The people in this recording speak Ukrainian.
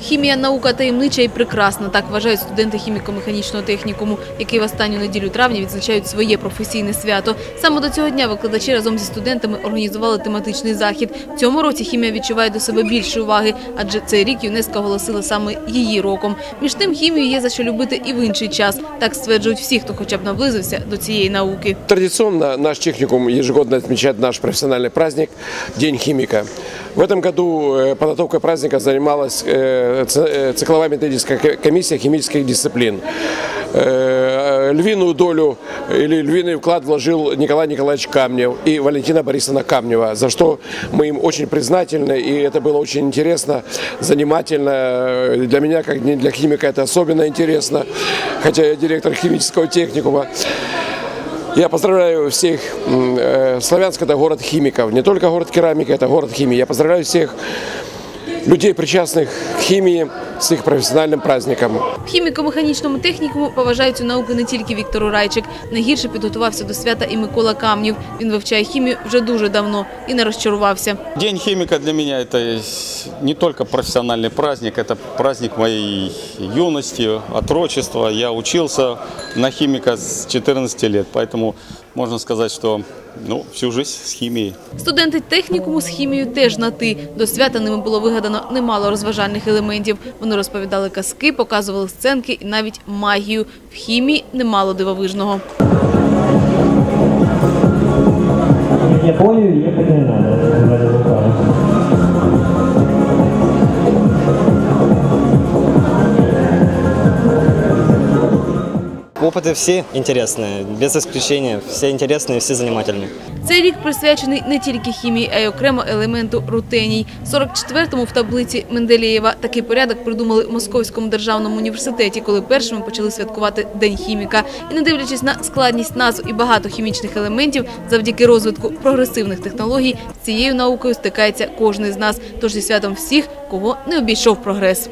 Хімія наука таємнича і прекрасна. Так вважають студенти хіміко-механічного технікуму, які в останню неділю травня відзначають своє професійне свято. Саме до цього дня викладачі разом зі студентами організували тематичний захід. В цьому році хімія відчуває до себе більше уваги, адже цей рік ЮНЕСКО оголосила саме її роком. Між тим, хімію є за що любити і в інший час. Так стверджують всі, хто хоча б наблизився до цієї науки. Традиционно наш техникум ежегодно отмечает наш профессиональный праздник – День химика. В этом году э, подготовкой праздника занималась э, э, цикловая методическая ко- комиссия химических дисциплин. Львиную долю или львиный вклад вложил Николай Николаевич Камнев и Валентина Борисовна Камнева, за что мы им очень признательны, и это было очень интересно, занимательно. Для меня, как для химика, это особенно интересно, хотя я директор химического техникума. Я поздравляю всех. м, э, Славянск – это город химиков. Не только город керамики, это город химии. Я поздравляю всех людей, причастных к химии, с их профессиональным праздником. В хіміко-механічному технікуму поважають цю науку не тільки Віктор Урайчик. Найгірше підготувався до свята і Микола Камнів. Він вивчає хімію вже дуже давно і не розчарувався. День химика для меня это не только профессиональный праздник, это праздник моей юности, отрочества. Я учился на химика с 14 лет, поэтому можно сказать, что ну, всю жизнь с химией. Студенти технікуму з хімією теж на ти. До свята ними було вигадано немало розважальних елементів. Вони розповідали казки, показували сценки і навіть магію. В хімії немало дивовижного. В Японию Опыты все интересные, без исключения. Все интересные, все занимательные. Цей рік присвячений не тільки хімії, а й окремо елементу рутеній. 44-му в таблиці Менделєєва такий порядок придумали в Московському державному університеті, коли першими почали святкувати День хіміка. І не дивлячись на складність назв і багато хімічних елементів, завдяки розвитку прогресивних технологій з цією наукою стикається кожен з нас. Тож зі святом всіх, кого не обійшов прогрес.